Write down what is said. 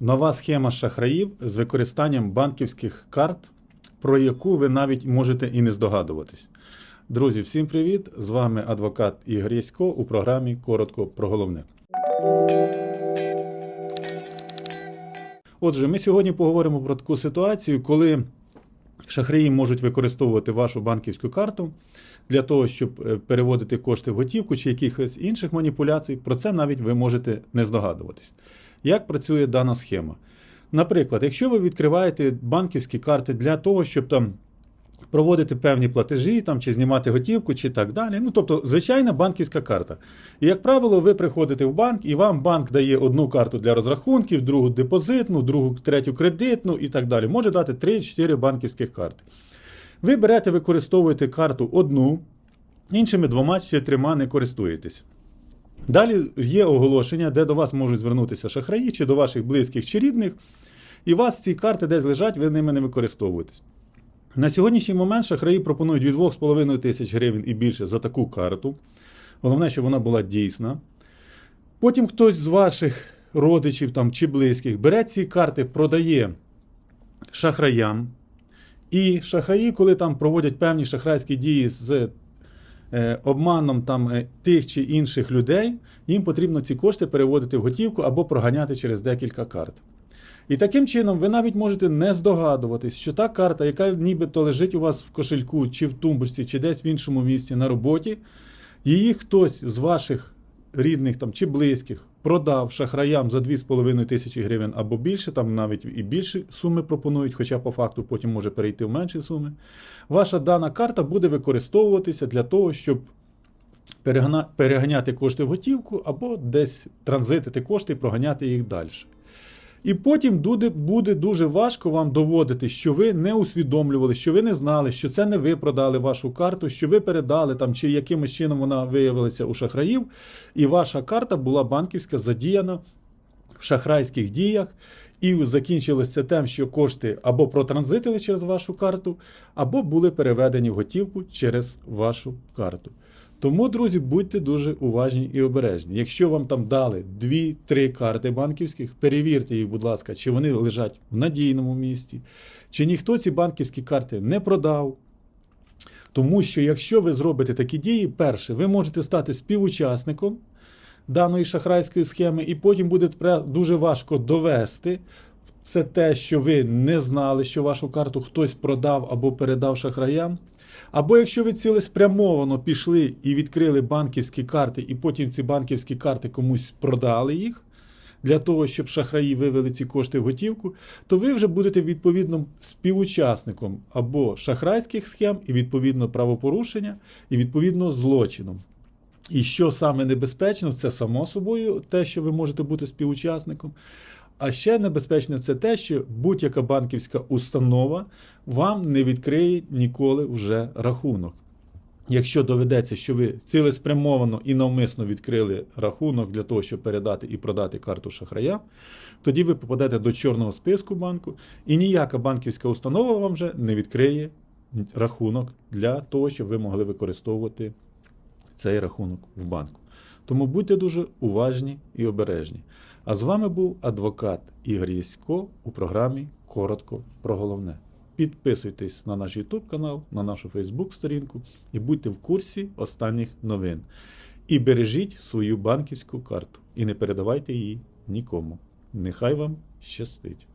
Нова схема шахраїв з використанням банківських карт, про яку ви навіть можете і не здогадуватись. Друзі, всім привіт! З вами адвокат Ігор Ясько у програмі Коротко про головне. Отже, ми сьогодні поговоримо про таку ситуацію, коли шахраї можуть використовувати вашу банківську карту для того, щоб е, переводити кошти в готівку чи якихось інших маніпуляцій. Про це навіть ви можете не здогадуватись. Як працює дана схема? Наприклад, якщо ви відкриваєте банківські карти для того, щоб там проводити певні платежі, там, чи знімати готівку, чи так далі. Ну, тобто, звичайна банківська карта. І, як правило, ви приходите в банк, і вам банк дає одну карту для розрахунків, другу депозитну, другу, третю кредитну і так далі. Може дати 3-4 банківських карти. Ви берете, використовуєте карту одну, іншими двома чи трьома не користуєтесь. Далі є оголошення, де до вас можуть звернутися шахраї, чи до ваших близьких чи рідних, і вас ці карти десь лежать, ви ними не використовуєтесь. На сьогоднішній момент шахраї пропонують від 2,5 тисяч гривень і більше за таку карту. Головне, щоб вона була дійсна. Потім хтось з ваших родичів там, чи близьких бере ці карти, продає шахраям. І шахраї, коли там проводять певні шахрайські дії з обманом там, е, тих чи інших людей, їм потрібно ці кошти переводити в готівку або проганяти через декілька карт. І таким чином ви навіть можете не здогадуватись, що та карта, яка нібито лежить у вас в кошельку, чи в тумбочці, чи десь в іншому місці на роботі, її хтось з ваших рідних там, чи близьких продав шахраям за 2,5 тисячі гривень або більше, там навіть і більші суми пропонують, хоча по факту потім може перейти в менші суми. Ваша дана карта буде використовуватися для того, щоб переганяти кошти в готівку або десь транзитити кошти і проганяти їх далі. І потім буде, дуже важко вам доводити, що ви не усвідомлювали, що ви не знали, що це не ви продали вашу карту, що ви передали там, чи якимось чином вона виявилася у шахраїв, і ваша карта була банківська задіяна в шахрайських діях. І закінчилося тим, що кошти або протранзитили через вашу карту, або були переведені в готівку через вашу карту. Тому, друзі, будьте дуже уважні і обережні. Якщо вам там дали 2-3 карти банківських, перевірте їх, будь ласка, чи вони лежать в надійному місці, чи ніхто ці банківські карти не продав. Тому що якщо ви зробите такі дії, перше, ви можете стати співучасником даної шахрайської схеми, і потім буде дуже важко довести це те, що ви не знали, що вашу карту хтось продав або передав шахраям. Або якщо ви цілеспрямовано пішли і відкрили банківські карти, і потім ці банківські карти комусь продали їх для того, щоб шахраї вивели ці кошти в готівку, то ви вже будете відповідно співучасником або шахрайських схем, і відповідно правопорушення, і відповідно злочином. І що саме небезпечно, це само собою те, що ви можете бути співучасником. А ще небезпечно це те, що будь-яка банківська установа вам не відкриє ніколи вже рахунок. Якщо доведеться, що ви цілеспрямовано і навмисно відкрили рахунок для того, щоб передати і продати карту шахрая, тоді ви попадете до чорного списку банку, і ніяка банківська установа вам вже не відкриє рахунок для того, щоб ви могли використовувати цей рахунок в банку. Тому будьте дуже уважні і обережні. А з вами був адвокат Ігор Єсько у програмі Коротко про головне. Підписуйтесь на наш YouTube канал, на нашу Facebook сторінку і будьте в курсі останніх новин. І бережіть свою банківську карту і не передавайте її нікому. Нехай вам щастить!